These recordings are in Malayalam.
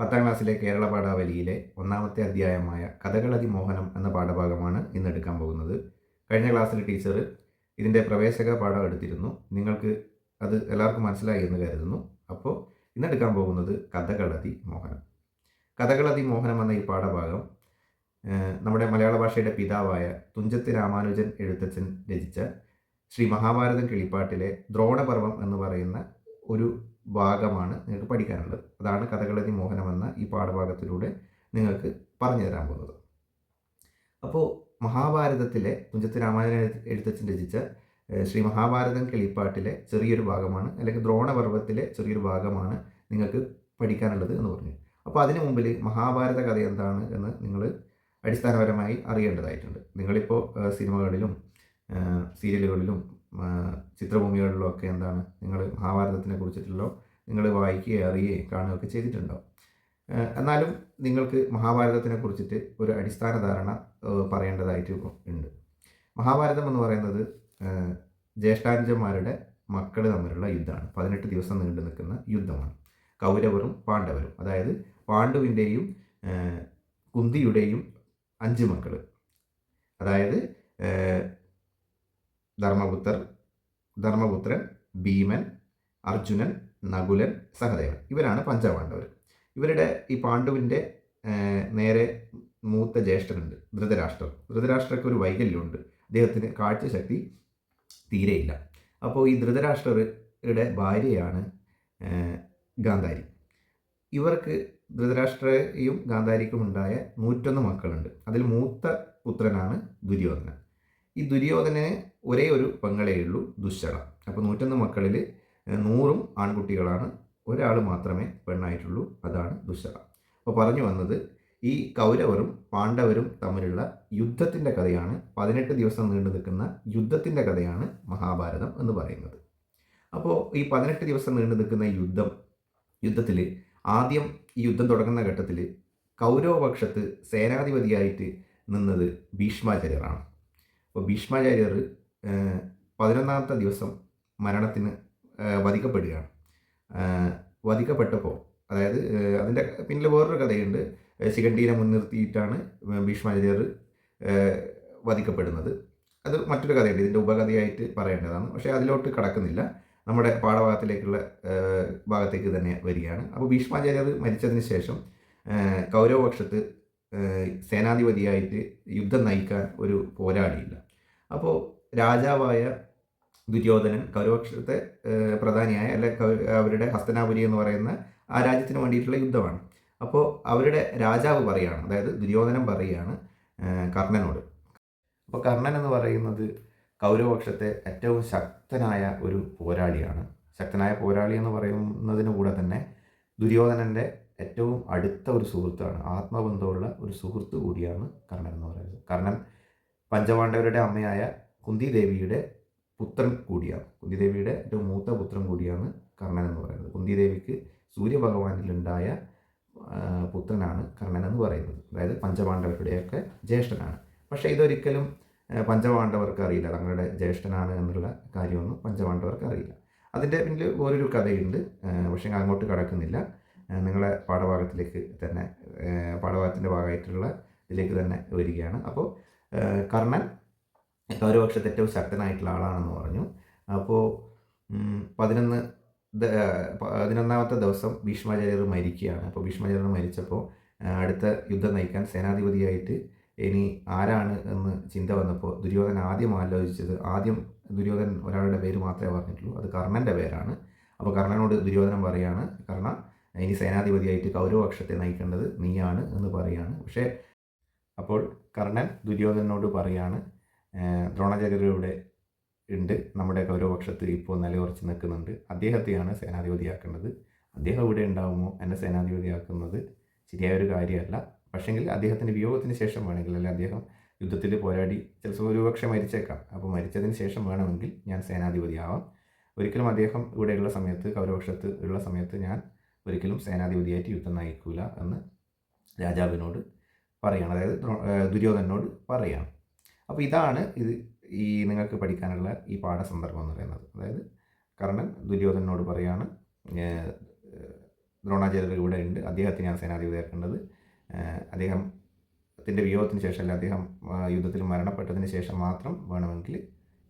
പത്താം ക്ലാസ്സിലെ കേരള പാഠാവലിയിലെ ഒന്നാമത്തെ അധ്യായമായ കഥകളതി മോഹനം എന്ന പാഠഭാഗമാണ് ഇന്ന് എടുക്കാൻ പോകുന്നത്. കഴിഞ്ഞ ക്ലാസ്സിൽ ടീച്ചർ ഇതിന്റെ പ്രവേശക പാഠം എടുത്തിരുന്നു. നിങ്ങൾക്ക് അത് എല്ലാവർക്കും മനസ്സിലായി എന്ന് കരുതുന്നു. അപ്പോൾ ഇന്ന് എടുക്കാൻ പോകുന്നത് കഥകളതി മോഹനം കഥകളതി മോഹനം എന്ന ഈ പാഠഭാഗം നമ്മുടെ മലയാള ഭാഷയുടെ പിതാവായ തുഞ്ചത്ത് രാമാനുജൻ എഴുത്തച്ഛൻ രചിച്ച ശ്രീ മഹാഭാരതം കിളിപ്പാട്ടിലെ ദ്രോണപർവം എന്ന് പറയുന്ന ഒരു ഭാഗമാണ് നിങ്ങൾക്ക് പഠിക്കാനുള്ളത്. അതാണ് കഥകളതി മോഹനം എന്ന ഈ പാഠഭാഗത്തിലൂടെ നിങ്ങൾക്ക് പറഞ്ഞു തരാൻ പോകുന്നത്. അപ്പോൾ മഹാഭാരതത്തിലെ തുഞ്ചത്ത് രാമായണ എഴുത്ത- എഴുത്തച്ഛൻ രചിച്ച ശ്രീ മഹാഭാരതം കിളിപ്പാട്ടിലെ ചെറിയൊരു ഭാഗമാണ് അല്ലെങ്കിൽ ദ്രോണപർവത്തിലെ ചെറിയൊരു ഭാഗമാണ് നിങ്ങൾക്ക് പഠിക്കാനുള്ളത് എന്ന് പറഞ്ഞു. അപ്പോൾ അതിനു മുമ്പിൽ മഹാഭാരത കഥ എന്താണ് എന്ന് നിങ്ങൾ അടിസ്ഥാനപരമായി അറിയേണ്ടതായിട്ടുണ്ട്. നിങ്ങളിപ്പോൾ സിനിമകളിലും സീരിയലുകളിലും ചിത്രഭൂമികളിലും ഒക്കെ എന്താണ് നിങ്ങൾ മഹാഭാരതത്തിനെ കുറിച്ചിട്ടുള്ള നിങ്ങൾ വായിക്കുകയോ അറിയുകയോ കാണുകയൊക്കെ ചെയ്തിട്ടുണ്ടാവും ഏഹ്, എന്നാലും നിങ്ങൾക്ക് മഹാഭാരതത്തിനെ കുറിച്ചിട്ട് ഒരു അടിസ്ഥാന ധാരണ പറയേണ്ടതായിട്ട് ഉണ്ട്. മഹാഭാരതം എന്ന് പറയുന്നത് ജ്യേഷ്ഠാനുജന്മാരുടെ മക്കൾ തമ്മിലുള്ള യുദ്ധമാണ്. പതിനെട്ട് ദിവസം നീണ്ടു നിൽക്കുന്ന യുദ്ധമാണ്. കൗരവരും പാണ്ഡവരും അതായത് പാണ്ഡുവിന്റെയും കുന്തിയുടെയും അഞ്ച് മക്കൾ അതായത് ധർമ്മപുത്രർ ധർമ്മപുത്രൻ ഭീമൻ അർജുനൻ നകുലൻ സഹദേവൻ. ഇവരാണ് പഞ്ചപാണ്ഡവർ. ഇവരുടെ ഈ പാണ്ഡുവിന്റെ നേരെ മൂത്ത ജ്യേഷ്ഠനുണ്ട് ധൃതരാഷ്ട്രർ ധൃതരാഷ്ട്രക്ക് ഒരു വൈകല്യമുണ്ട്. അദ്ദേഹത്തിന് കാഴ്ചശക്തി തീരെയില്ല. അപ്പോൾ ഈ ധൃതരാഷ്ട്രരുടെ ഭാര്യയാണ് ഗാന്ധാരി. ഇവർക്ക് ധൃതരാഷ്ട്രയും ഗാന്ധാരിക്കും ഉണ്ടായ നൂറ്റൊന്ന് മക്കളുണ്ട്. അതിൽ മൂത്ത പുത്രനാണ് ദുര്യോധനൻ. ഈ ദുര്യോധനന് ഒരേ ഒരു പെങ്ങളേ ഉള്ളൂ ദുശ്ശള അപ്പോൾ നൂറ്റൊന്ന് മക്കളിൽ നൂറും ആൺകുട്ടികളാണ്. ഒരാൾ മാത്രമേ പെണ്ണായിട്ടുള്ളൂ അതാണ് ദുശ്ശള അപ്പോൾ പറഞ്ഞു വന്നത് ഈ കൗരവരും പാണ്ഡവരും തമ്മിലുള്ള യുദ്ധത്തിന്റെ കഥയാണ് പതിനെട്ട് ദിവസം നീണ്ടു നിൽക്കുന്ന യുദ്ധത്തിന്റെ കഥയാണ് മഹാഭാരതം എന്ന് പറയുന്നത്. അപ്പോൾ ഈ പതിനെട്ട് ദിവസം നീണ്ടു നിൽക്കുന്ന യുദ്ധം യുദ്ധത്തിൽ ആദ്യം ഈ യുദ്ധം തുടങ്ങുന്ന ഘട്ടത്തിൽ കൗരവപക്ഷത്ത് സേനാധിപതിയായിട്ട് നിന്നത് ഭീഷ്മാചാര്യരാണ്. അപ്പോൾ ഭീഷ്മാചാര്യർ പതിനൊന്നാമത്തെ ദിവസം മരണത്തിന് വധിക്കപ്പെടുകയാണ്. വധിക്കപ്പെട്ടപ്പോൾ അതായത് അതിന്റെ പിന്നിൽ വേറൊരു കഥയുണ്ട്. ശിഖണ്ഡീനെ മുൻനിർത്തിയിട്ടാണ് ഭീഷ്മാചാര്യർ വധിക്കപ്പെടുന്നത്. അത് മറ്റൊരു കഥയുണ്ട്. ഇതിന്റെ ഉപകഥയായിട്ട് പറയേണ്ടതാണ്. പക്ഷേ അതിലോട്ട് കടക്കുന്നില്ല. നമ്മുടെ പാഠഭാഗത്തിലേക്കുള്ള ഭാഗത്തേക്ക് തന്നെ വരികയാണ്. അപ്പോൾ ഭീഷ്മാചാര്യർ മരിച്ചതിന് ശേഷം കൗരവപക്ഷത്ത് സേനാധിപതിയായിട്ട് യുദ്ധം നയിക്കാൻ ഒരു പോരാളിയില്ല. അപ്പോൾ രാജാവായ ദുര്യോധനൻ കൗരവക്ഷത്തെ പ്രധാനിയായ അല്ലെ അവരുടെ ഹസ്തനാപുരി എന്ന് പറയുന്ന ആ രാജ്യത്തിന് വേണ്ടിയിട്ടുള്ള യുദ്ധമാണ്. അപ്പോൾ അവരുടെ രാജാവ് പറയുകയാണ് അതായത് ദുര്യോധനൻ പറയുകയാണ് കർണനോട്. അപ്പോൾ കർണൻ എന്ന് പറയുന്നത് കൗരവപക്ഷത്തെ ഏറ്റവും ശക്തനായ ഒരു പോരാളിയാണ്. ശക്തനായ പോരാളി എന്ന് പറയുന്നതിന് കൂടെ തന്നെ ദുര്യോധനന്റെ ഏറ്റവും അടുത്ത ഒരു സുഹൃത്താണ് ആത്മബന്ധമുള്ള ഒരു സുഹൃത്ത് കൂടിയാണ് കർണൻ എന്ന് പറയുന്നത്. കർണൻ പഞ്ചപാണ്ഡവരുടെ അമ്മയായ കുന്തി ദേവിയുടെ പുത്രൻ കൂടിയാണ്. കുന്തിദേവിയുടെ ഏറ്റവും മൂത്ത പുത്രൻ കൂടിയാണ് കർണൻ എന്ന് പറയുന്നത്. കുന്തിദേവിക്ക് സൂര്യഭഗവാനിലുണ്ടായ പുത്രനാണ് കർണൻ എന്ന് പറയുന്നത്. അതായത് പഞ്ചപാണ്ഡവരുടെയൊക്കെ ജ്യേഷ്ഠനാണ്. പക്ഷേ ഇതൊരിക്കലും പഞ്ചപാണ്ഡവർക്ക് അറിയില്ല. തങ്ങളുടെ ജ്യേഷ്ഠനാണ് എന്നുള്ള കാര്യമൊന്നും പഞ്ചപാണ്ഡവർക്ക് അറിയില്ല. അതിന്റെ പിന്നിൽ വേറൊരു കഥയുണ്ട്. പക്ഷേ അങ്ങോട്ട് കടക്കുന്നില്ല. നിങ്ങളെ പാഠഭാഗത്തിലേക്ക് തന്നെ പാഠഭാഗത്തിന്റെ ഭാഗമായിട്ടുള്ള ഇതിലേക്ക് തന്നെ വരികയാണ്. അപ്പോൾ കർണൻ കൗരവപക്ഷത്ത് ഏറ്റവും ശക്തനായിട്ടുള്ള ആളാണെന്ന് പറഞ്ഞു. അപ്പോൾ പതിനൊന്ന് പതിനൊന്നാമത്തെ ദിവസം ഭീഷ്മാചാര്യർ മരിക്കുകയാണ്. അപ്പോൾ ഭീഷ്മാചാര്യർ മരിച്ചപ്പോൾ അടുത്ത യുദ്ധം നയിക്കാൻ സേനാധിപതിയായിട്ട് ഇനി ആരാണ് എന്ന് ചിന്ത വന്നപ്പോൾ ദുര്യോധനൻ ആദ്യം ആലോചിച്ചത് ആദ്യം ദുര്യോധൻ ഒരാളുടെ പേര് മാത്രമേ പറഞ്ഞിട്ടുള്ളൂ അത് കർണന്റെ പേരാണ്. അപ്പോൾ കർണനോട് ദുര്യോധനൻ പറയാണ് കർണ ഇനി സേനാധിപതിയായിട്ട് കൗരവപക്ഷത്തെ നയിക്കേണ്ടത് നീയാണ് എന്ന് പറയാണ്. പക്ഷേ അപ്പോൾ കർണൻ ദുര്യോധനോട് പറയാണ് ദ്രോണാചാര്യരുടെ ഉണ്ട്. നമ്മുടെ ഗൗരവപക്ഷത്ത് ഇപ്പോൾ നിലയുറച്ച് നിൽക്കുന്നുണ്ട്. അദ്ദേഹത്തെയാണ് സേനാധിപതിയാക്കേണ്ടത്. അദ്ദേഹം ഇവിടെ ഉണ്ടാകുമോ എന്നെ സേനാധിപതിയാക്കുന്നത് ശരിയായ ഒരു കാര്യമല്ല. പക്ഷെങ്കിൽ അദ്ദേഹത്തിന്റെ വിയോഗത്തിന് ശേഷം വേണമെങ്കിൽ അല്ലെങ്കിൽ അദ്ദേഹം യുദ്ധത്തിൽ പോരാടി ചിലപ്പോൾ ഒരുപക്ഷെ മരിച്ചേക്കാം. അപ്പോൾ മരിച്ചതിന് ശേഷം വേണമെങ്കിൽ ഞാൻ സേനാധിപതിയാവാം. ഒരിക്കലും അദ്ദേഹം ഇവിടെയുള്ള സമയത്ത് ഗൗരവപക്ഷത്ത് ഉള്ള സമയത്ത് ഞാൻ ഒരിക്കലും സേനാധിപതിയായിട്ട് യുദ്ധം നയിക്കൂല എന്ന് രാജാവിനോട് പറയുകയാണ് അതായത് ദുര്യോധനോട് പറയുകയാണ് അപ്പോൾ ഇതാണ് ഇത് ഈ നിങ്ങൾക്ക് പഠിക്കാനുള്ള ഈ പാഠസന്ദർഭം എന്ന് പറയുന്നത്. അതായത് കർണൻ ദുര്യോധനോട് പറയാണ് ദ്രോണാചാര്യർ ഇവിടെ ഉണ്ട് അദ്ദേഹത്തിനെയാണ് സേനാധിപതിയാക്കേണ്ടത് അദ്ദേഹത്തിന്റെ വിയോഗത്തിന് ശേഷം അല്ല അദ്ദേഹം യുദ്ധത്തിൽ മരണപ്പെട്ടതിന് ശേഷം മാത്രം വേണമെങ്കിൽ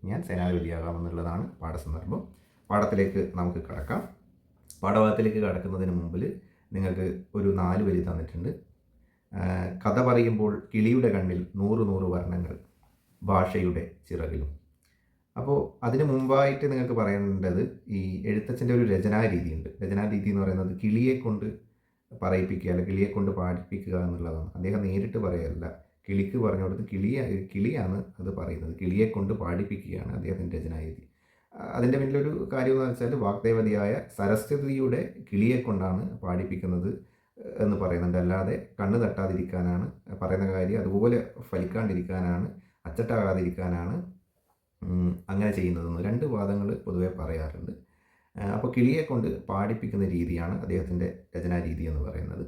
ഞാൻ സേനാധിപതിയാകാമെന്നുള്ളതാണ് പാഠസന്ദർഭം. പാഠത്തിലേക്ക് നമുക്ക് കടക്കാം. പാഠഭാഗത്തിലേക്ക് കടക്കുന്നതിന് മുമ്പിൽ നിങ്ങൾക്ക് ഒരു നാല് വരി തന്നിട്ടുണ്ട്. കഥ പറയുമ്പോൾ കിളിയുടെ കണ്ണിൽ നൂറ് നൂറ് വർണങ്ങൾ. ഭാഷയുടെ ചിറകിലും. അപ്പോൾ അതിന് മുമ്പായിട്ട് നിങ്ങൾക്ക് പറയേണ്ടത് ഈ എഴുത്തച്ഛന്റെ ഒരു രചനാരീതിയുണ്ട്. രചനാരീതി എന്ന് പറയുന്നത് കിളിയെ കൊണ്ട് പറയിപ്പിക്കുക അല്ലെങ്കിൽ കിളിയെ കൊണ്ട് പാടിപ്പിക്കുക എന്നുള്ളതാണ്. അദ്ദേഹം നേരിട്ട് പറയല്ല. കിളിക്ക് പറഞ്ഞു കൊടുത്ത് കിളിയ കിളിയാണ് അത് പറയുന്നത്. കിളിയെ കൊണ്ട് പാടിപ്പിക്കുകയാണ് അദ്ദേഹത്തിന്റെ രചനാരീതി. അതിന്റെ പിന്നിലൊരു കാര്യം എന്ന് വെച്ചാൽ വാഗ്ദേവതയായ സരസ്വതിയുടെ കിളിയെ കൊണ്ടാണ് പാടിപ്പിക്കുന്നത് എന്ന് പറയുന്നുണ്ട്. അല്ലാതെ കണ്ണ് തട്ടാതിരിക്കാനാണ് പറയുന്ന കാര്യം. അതുപോലെ ഫലിക്കാണ്ടിരിക്കാനാണ് അച്ചട്ടാകാതിരിക്കാനാണ് അങ്ങനെ ചെയ്യുന്നതെന്ന് രണ്ട് വാദങ്ങൾ പൊതുവെ പറയാറുണ്ട്. അപ്പോൾ കിളിയെ കൊണ്ട് പാടിപ്പിക്കുന്ന രീതിയാണ് അദ്ദേഹത്തിന്റെ രചനാ രീതി എന്ന് പറയുന്നത്.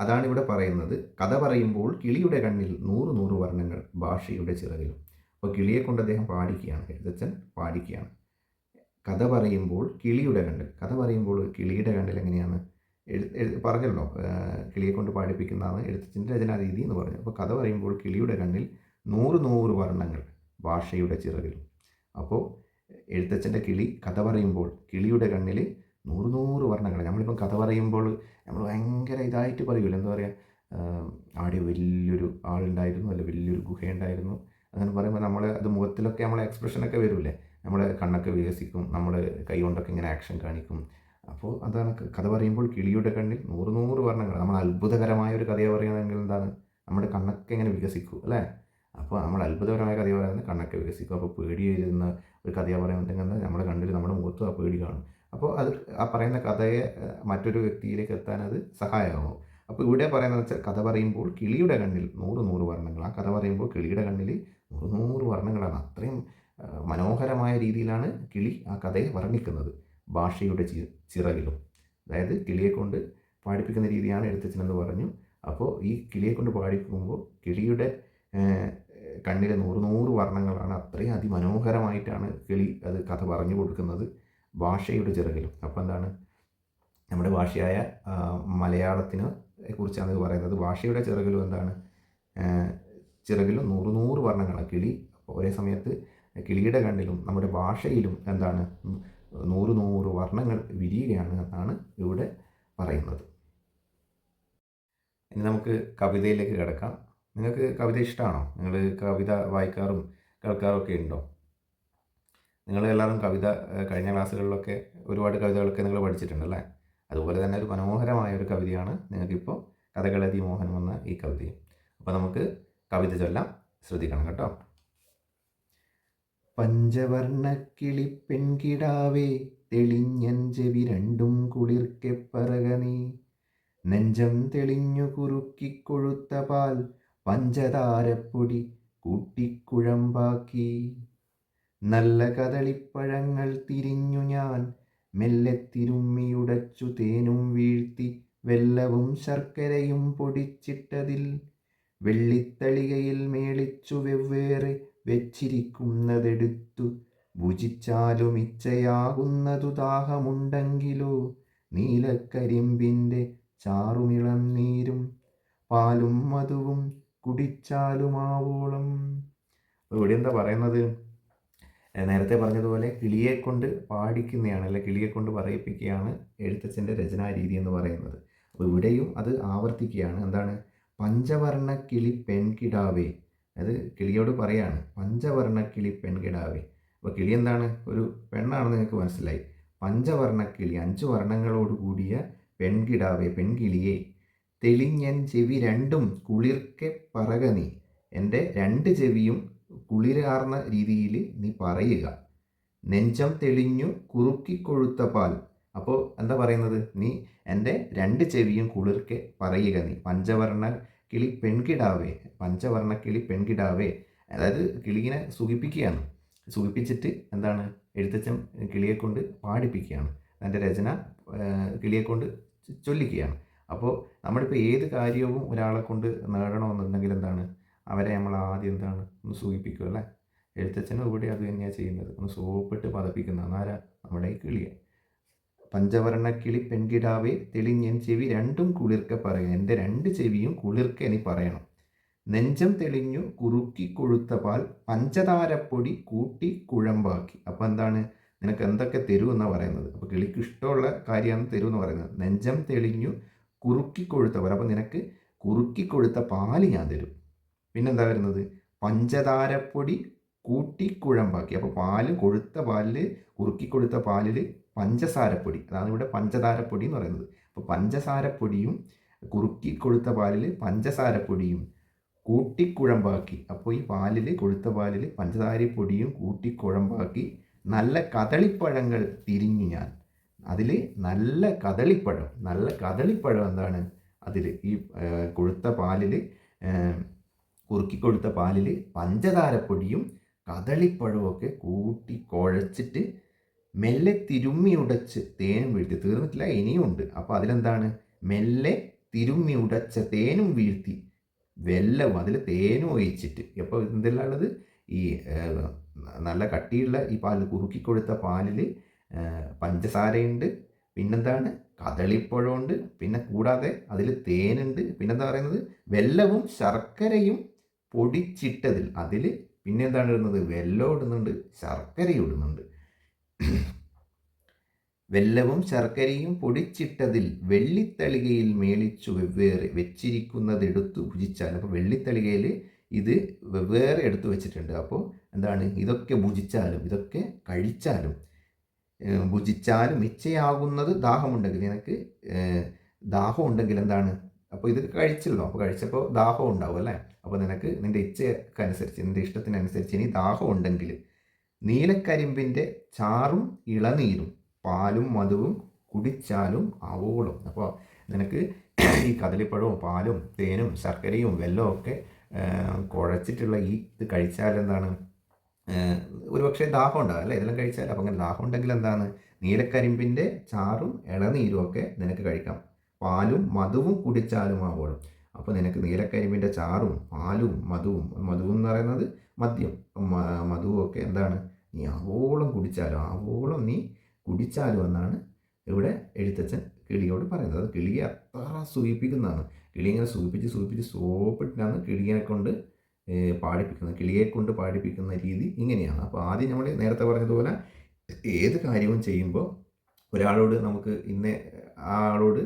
അതാണ് ഇവിടെ പറയുന്നത്. കഥ പറയുമ്പോൾ കിളിയുടെ കണ്ണിൽ നൂറ് നൂറ് വർണങ്ങൾ ഭാഷയുടെ ചിറകിലും. അപ്പോൾ കിളിയെ കൊണ്ട് അദ്ദേഹം പാടിക്കുകയാണ് എഴുതച്ചൻ പാടിക്കുകയാണ്. കഥ പറയുമ്പോൾ കിളിയുടെ കണ്ണിൽ കഥ പറയുമ്പോൾ കിളിയുടെ കണ്ണിൽ എങ്ങനെയാണ്? പറഞ്ഞല്ലോ കിളിയെ കൊണ്ട് പാടിപ്പിക്കുന്നതാണ് എഴുത്തച്ഛന്റെ രചനാ രീതി എന്ന് പറഞ്ഞു. അപ്പോൾ കഥ പറയുമ്പോൾ കിളിയുടെ കണ്ണിൽ നൂറ് നൂറ് വർണങ്ങൾ ഭാഷയുടെ ചിറകിലും. അപ്പോൾ എഴുത്തച്ഛന്റെ കിളി കഥ പറയുമ്പോൾ കിളിയുടെ കണ്ണിൽ നൂറ് നൂറ് വർണങ്ങൾ. നമ്മളിപ്പം കഥ പറയുമ്പോൾ നമ്മൾ ഭയങ്കര ഇതായിട്ട് പറയുമല്ലോ എന്താ പറയുക ആടെ വലിയൊരു ആളുണ്ടായിരുന്നു അല്ല വലിയൊരു ഗുഹയുണ്ടായിരുന്നു. അങ്ങനെ പറയുമ്പോൾ നമ്മൾ അത് മുഖത്തിലൊക്കെ നമ്മളെ എക്സ്പ്രഷനൊക്കെ വരില്ലേ? നമ്മുടെ കണ്ണൊക്കെ വികസിക്കും നമ്മൾ കൈ കൊണ്ടൊക്കെ ഇങ്ങനെ ആക്ഷൻ കാണിക്കും. അപ്പോൾ അതാണ് കഥ പറയുമ്പോൾ കിളിയുടെ കണ്ണിൽ നൂറ് നൂറ് വർണങ്ങൾ. നമ്മൾ അത്ഭുതകരമായ ഒരു കഥയെ പറയുകയാണെങ്കിൽ എന്താണ്? നമ്മുടെ കണ്ണൊക്കെ ഇങ്ങനെ വികസിക്കും അല്ലേ? അപ്പോൾ നമ്മൾ അത്ഭുതപരമായ കഥ പറയുന്നത് കണ്ണൊക്കെ വികസിക്കും അപ്പോൾ പേടി എഴുതുന്ന ഒരു കഥയെ പറയുന്നുണ്ടെങ്കിൽ നമ്മൾ കണ്ണിൽ നമ്മുടെ മുഖത്തും ആ പേടി കാണും. അപ്പോൾ അത് ആ പറയുന്ന കഥയെ മറ്റൊരു വ്യക്തിയിലേക്ക് എത്താൻ അത് സഹായമാകും അപ്പോൾ ഇവിടെ പറയുന്നത് വെച്ചാൽ കഥ പറയുമ്പോൾ കിളിയുടെ കണ്ണിൽ നൂറ് നൂറ് വർണങ്ങൾ. ആ കഥ പറയുമ്പോൾ കിളിയുടെ കണ്ണിൽ നൂറ് നൂറ് വർണങ്ങളാണ്. അത്രയും മനോഹരമായ രീതിയിലാണ് കിളി ആ കഥയെ വർണിക്കുന്നത് ഭാഷയുടെ ചി ചിറകിലും. അതായത് കിളിയെ കൊണ്ട് പാടിപ്പിക്കുന്ന രീതിയാണ് എഴുത്തച്ഛനെന്ന് പറഞ്ഞു. അപ്പോൾ ഈ കിളിയെ കൊണ്ട് പാടിക്കുമ്പോൾ കിളിയുടെ കണ്ണിലെ നൂറ് നൂറ് വർണങ്ങളാണ് അത്രയും അതിമനോഹരമായിട്ടാണ് കിളി അത് കഥ പറഞ്ഞു കൊടുക്കുന്നത് ഭാഷയുടെ ചിറകിലും. അപ്പോൾ എന്താണ്? നമ്മുടെ ഭാഷയായ മലയാളത്തിന് കുറിച്ചാണ് ഇത് പറയുന്നത്. ഭാഷയുടെ ചിറകിലും എന്താണ്? ചിറകിലും നൂറ് നൂറ് വർണങ്ങളാണ് കിളി. ഒരേ സമയത്ത് കിളിയുടെ കണ്ണിലും നമ്മുടെ ഭാഷയിലും എന്താണ്? നൂറ് നൂറ് വർണങ്ങൾ വിരിയുകയാണ് എന്നാണ് ഇവിടെ പറയുന്നത്. ഇനി നമുക്ക് കവിതയിലേക്ക് കിടക്കാം. നിങ്ങൾക്ക് കവിത ഇഷ്ടമാണോ നിങ്ങൾ കവിത വായിക്കാറും കേൾക്കാറും ഒക്കെ ഉണ്ടോ? നിങ്ങൾ എല്ലാവരും കവിത കഴിഞ്ഞ ക്ലാസ്സുകളിലൊക്കെ ഒരുപാട് കവിതകളൊക്കെ നിങ്ങൾ പഠിച്ചിട്ടുണ്ട് അല്ലേ? അതുപോലെ തന്നെ ഒരു മനോഹരമായ ഒരു കവിതയാണ് നിങ്ങൾക്കിപ്പോൾ കഥകളതി മോഹൻ വന്ന ഈ കവിതയും. അപ്പോൾ നമുക്ക് കവിത ചൊല്ലാം ശ്രദ്ധിക്കണം കേട്ടോ. പഞ്ചവർണ കിളിപ്പെൺകിടാവേ തെളിഞ്ഞൻ ചെവി രണ്ടും കുളിർക്കെ പറകനീ. നെഞ്ചം തെളിഞ്ഞു കുറുക്കിക്കൊഴുത്ത പാൽ പഞ്ചതാരപ്പൊടി കൂട്ടിക്കുഴമ്പാക്കി. നല്ല കദളിപ്പഴങ്ങൾ തിരിഞ്ഞു ഞാൻ മെല്ലെ തിരുമ്മിയുടച്ചു തേനും വീഴ്ത്തി വെല്ലവും ശർക്കരയും പൊടിച്ചിട്ടതിൽ വെള്ളിത്തളികയിൽ മേളിച്ചു വെവ്വേറെ വെച്ചിരിക്കുന്നതെടുത്തു. ഭുജിച്ചാലും ഇച്ഛയാകുന്നതു ദാഹമുണ്ടെങ്കിലോ നീലക്കരിമ്പിന്റെ ചാറുമിളം നീരും പാലും മധുവും കുടിച്ചാലുമാവോളം. ഇവിടെ എന്താ പറയുന്നത്? നേരത്തെ പറഞ്ഞതുപോലെ കിളിയെ കൊണ്ട് പാടിക്കുന്നതാണ് അല്ലെ കിളിയെ കൊണ്ട് പറയിപ്പിക്കുകയാണ് എഴുത്തച്ഛന്റെ രചനാ രീതി എന്ന് പറയുന്നത്. അപ്പോൾ ഇവിടെയും അത് ആവർത്തിക്കുകയാണ്. എന്താണ്? പഞ്ചവർണ കിളി പെൺകിടാവേ. അത് കിളിയോട് പറയാണ് പഞ്ചവർണ കിളി പെൺകിടാവേ. അപ്പോൾ കിളി എന്താണ്? ഒരു പെണ്ണാണെന്ന് നിങ്ങൾക്ക് മനസ്സിലായി. പഞ്ചവർണ കിളി അഞ്ച് വർണങ്ങളോട് കൂടിയ പെൺകിടാവേ പെൺകിളിയെ. തെളിഞ്ഞൻ ചെവി രണ്ടും കുളിർക്കെ പറക നീ. എന്റെ രണ്ട് ചെവിയും കുളിരാർന്ന രീതിയിൽ നീ പറയുക. നെഞ്ചം തെളിഞ്ഞു കുറുക്കിക്കൊഴുത്ത പാൽ. അപ്പോൾ എന്താ പറയുന്നത്? നീ എന്റെ രണ്ട് ചെവിയും കുളിർക്കെ പറയുക നീ. പഞ്ചവർണ കിളി പെൺകിടാവേ. പഞ്ചവർണ കിളി പെൺകിടാവേ. അതായത് കിളിനെ സുഖിപ്പിക്കുകയാണ്. സുഖിപ്പിച്ചിട്ട് എന്താണ്? എഴുത്തച്ഛൻ കിളിയെ കൊണ്ട് പാടിപ്പിക്കുകയാണ്. അതിന്റെ രചന കിളിയെക്കൊണ്ട് കിളിയെ കൊണ്ട് ചൊല്ലിക്കുകയാണ്. അപ്പോൾ നമ്മളിപ്പോൾ ഏത് കാര്യവും ഒരാളെ കൊണ്ട് നേടണമെന്നുണ്ടെങ്കിൽ എന്താണ്? അവരെ നമ്മൾ ആദ്യം എന്താണ്? ഒന്ന് സൂചിപ്പിക്കുക അല്ലേ? എഴുത്തച്ഛനും ഇവിടെ അത് തന്നെയാണ് ചെയ്യുന്നത്. ഒന്ന് സോപ്പിട്ട് പതപ്പിക്കുന്ന ആരാ നമ്മുടെ ഈ കിളിയെ. പഞ്ചവർണ കിളി പെൺകിടാവേ തെളിഞ്ഞൻ ചെവി രണ്ടും കുളിർക്ക പറയണം. എന്റെ രണ്ട് ചെവിയും കുളിർക്കെ ഇനി പറയണം. നെഞ്ചം തെളിഞ്ഞു കുറുക്കി കൊഴുത്ത പാൽ പഞ്ചതാരപ്പൊടി കൂട്ടി കുഴമ്പാക്കി. അപ്പോൾ എന്താണ്? നിനക്ക് എന്തൊക്കെ തരൂ എന്നാണ് പറയുന്നത്? അപ്പോൾ കിളിക്ക് ഇഷ്ടമുള്ള കാര്യമാണ് തരൂ എന്ന് പറയുന്നത്. നെഞ്ചം തെളിഞ്ഞു കുറുക്കി കൊഴുത്ത പാൽ അപ്പോൾ നിനക്ക് കുറുക്കി കൊഴുത്ത പാൽ ഞാൻ തരും. പിന്നെന്താ വരുന്നത്? പഞ്ചതാരപ്പൊടി കൂട്ടി കുഴമ്പാക്കി അപ്പോൾ പാൽ കൊഴുത്ത പാലിൽ കുറുക്കി കൊഴുത്ത പാലിൽ പഞ്ചസാരപ്പൊടി. അതാണ് ഇവിടെ പഞ്ചതാരപ്പൊടി എന്ന് പറയുന്നത്. അപ്പോൾ പഞ്ചസാരപ്പൊടിയും കുറുക്കി കൊഴുത്ത പാലിൽ പഞ്ചസാരപ്പൊടിയും കൂട്ടിക്കുഴമ്പാക്കി. അപ്പോൾ ഈ പാലിൽ കൊഴുത്ത പാലിൽ പഞ്ചസാരപ്പൊടിയും കൂട്ടിക്കുഴമ്പാക്കി നല്ല കദളിപ്പഴങ്ങൾ തിരിഞ്ഞു ഞാൻ. അതിൽ നല്ല കദളിപ്പഴം നല്ല കദളിപ്പഴം എന്താണ്? അതിൽ ഈ കൊഴുത്ത പാലിൽ കുറുക്കി കൊടുത്ത പാലിൽ പഞ്ചതാരപ്പൊടിയും കദളിപ്പഴമൊക്കെ കൂട്ടി കുഴച്ചിട്ട് മെല്ലെ തിരുമ്മി ഉടച്ച് തേനും വീഴ്ത്തി. തീർന്നിട്ടില്ല ഇനിയുണ്ട് അപ്പോൾ അതിലെന്താണ്? മെല്ലെ തിരുമ്മി ഉടച്ച തേനും വീഴ്ത്തി വെല്ലവും അതിൽ തേനും ഒഴിച്ചിട്ട്. അപ്പോൾ എന്തെല്ലാം ഉള്ളത്? ഈ നല്ല കട്ടിയുള്ള ഈ പാലിൽ കുറുക്കി കൊടുത്ത പാലിൽ പഞ്ചസാരയുണ്ട് പിന്നെന്താണ്? കദളിപ്പഴമുണ്ട് പിന്നെ കൂടാതെ അതിൽ തേനുണ്ട് പിന്നെന്താ പറയുന്നത്? വെല്ലവും ശർക്കരയും പൊടിച്ചിട്ടതിൽ അതിൽ പിന്നെ എന്താണ് ഇടുന്നത്? വെല്ലം ഇടുന്നുണ്ട് ശർക്കരയും ഇടുന്നുണ്ട്. വെല്ലവും ശർക്കരയും പൊടിച്ചിട്ടതിൽ വെള്ളിത്തളികയിൽ മേളിച്ചു വെവ്വേറെ വെച്ചിരിക്കുന്നതെടുത്തു ഭുജിച്ചാൽ അപ്പോൾ വെള്ളിത്തളികയിൽ ഇത് വെവ്വേറെ എടുത്തു വെച്ചിട്ടുണ്ട്. അപ്പോൾ എന്താണ്? ഇതൊക്കെ ഭുജിച്ചാലും ഇതൊക്കെ കഴിച്ചാലും ഭുജിച്ചാലും ഇച്ഛയാകുന്നത് ദാഹമുണ്ടെങ്കിൽ നിനക്ക് ദാഹം ഉണ്ടെങ്കിൽ എന്താണ്? അപ്പോൾ ഇത് കഴിച്ചല്ലോ അപ്പോൾ കഴിച്ചപ്പോൾ ദാഹം ഉണ്ടാവും അല്ലേ? അപ്പോൾ നിനക്ക് നിന്റെ ഇച്ഛക്കനുസരിച്ച് നിന്റെ ഇഷ്ടത്തിനനുസരിച്ച് ഇനി ദാഹം ഉണ്ടെങ്കിൽ നീലക്കരിമ്പിന്റെ ചാറും ഇളനീരും പാലും മധുവും കുടിച്ചാലും ആവോളും. അപ്പോൾ നിനക്ക് ഈ കദളിപ്പഴവും പാലും തേനും ശർക്കരയും വെല്ലവും ഒക്കെ കുഴച്ചിട്ടുള്ള ഈ ഇത് കഴിച്ചാൽ എന്താണ്? ഒരുപക്ഷെ ദാഹം ഉണ്ടാകും അല്ലേ? ഇതെല്ലാം കഴിച്ചാൽ അപ്പം അങ്ങനെ ദാഹം ഉണ്ടെങ്കിൽ എന്താണ്? നീലക്കരിമ്പിന്റെ ചാറും ഇളനീരും ഒക്കെ നിനക്ക് കഴിക്കാം. പാലും മധുവും കുടിച്ചാലും ആവോളും. അപ്പോൾ നിനക്ക് നീലക്കരിമ്പിന്റെ ചാറും പാലും മധുവും മധുവും എന്ന് പറയുന്നത് മദ്യം. മധുവും ഒക്കെ എന്താണ്? നീ ആവോളം കുടിച്ചാലും ആവോളം നീ കുടിച്ചാലും എന്നാണ് ഇവിടെ എഴുത്തച്ഛൻ കിളിയോട് പറയുന്നത്. അത് കിളിയെ അത്ര സൂചിപ്പിക്കുന്നതാണ്. കിളി ഇങ്ങനെ സൂചിപ്പിച്ച് സൂചിപ്പിച്ച് സോപ്പിട്ടാണ് കിളിയെ കൊണ്ട് പാടിപ്പിക്കുന്നത് കിളിയെ കൊണ്ട് പാടിപ്പിക്കുന്ന രീതി ഇങ്ങനെയാണ്. അപ്പോൾ ആദ്യം നമ്മൾ നേരത്തെ പറഞ്ഞതുപോലെ ഏത് കാര്യവും ചെയ്യുമ്പോൾ ഒരാളോട് നമുക്ക് ഇന്ന ആളോട്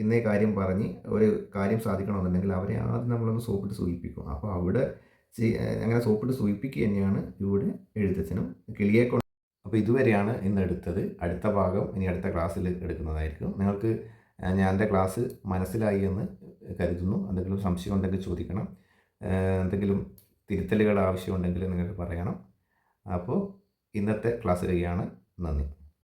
ഇന്നേ കാര്യം പറഞ്ഞ് ഒരു കാര്യം സാധിക്കണമെന്നുണ്ടെങ്കിൽ അവരെ ആദ്യം നമ്മളൊന്ന് സോപ്പിട്ട് സൂചിപ്പിക്കും. അപ്പോൾ അവിടെ അങ്ങനെ സോപ്പിട്ട് സൂചിപ്പിക്കുക തന്നെയാണ് ഇവിടെ എഴുത്തച്ഛനും കിളിയെ കൊണ്ട്. അപ്പോൾ ഇതുവരെയാണ് ഇന്ന് എടുത്തത്. അടുത്ത ഭാഗം ഇനി അടുത്ത ക്ലാസ്സിൽ എടുക്കുന്നതായിരിക്കും. നിങ്ങൾക്ക് ഞാൻ എന്റെ ക്ലാസ് മനസ്സിലായി എന്ന് കരുതുന്നു. എന്തെങ്കിലും സംശയം ഉണ്ടെങ്കിൽ ചോദിക്കണം. എന്തെങ്കിലും തിരുത്തലുകൾ ആവശ്യമുണ്ടെങ്കിൽ നിങ്ങൾക്ക് പറയണം. അപ്പോൾ ഇന്നത്തെ ക്ലാസ് കഴിയാണ് നന്ദി.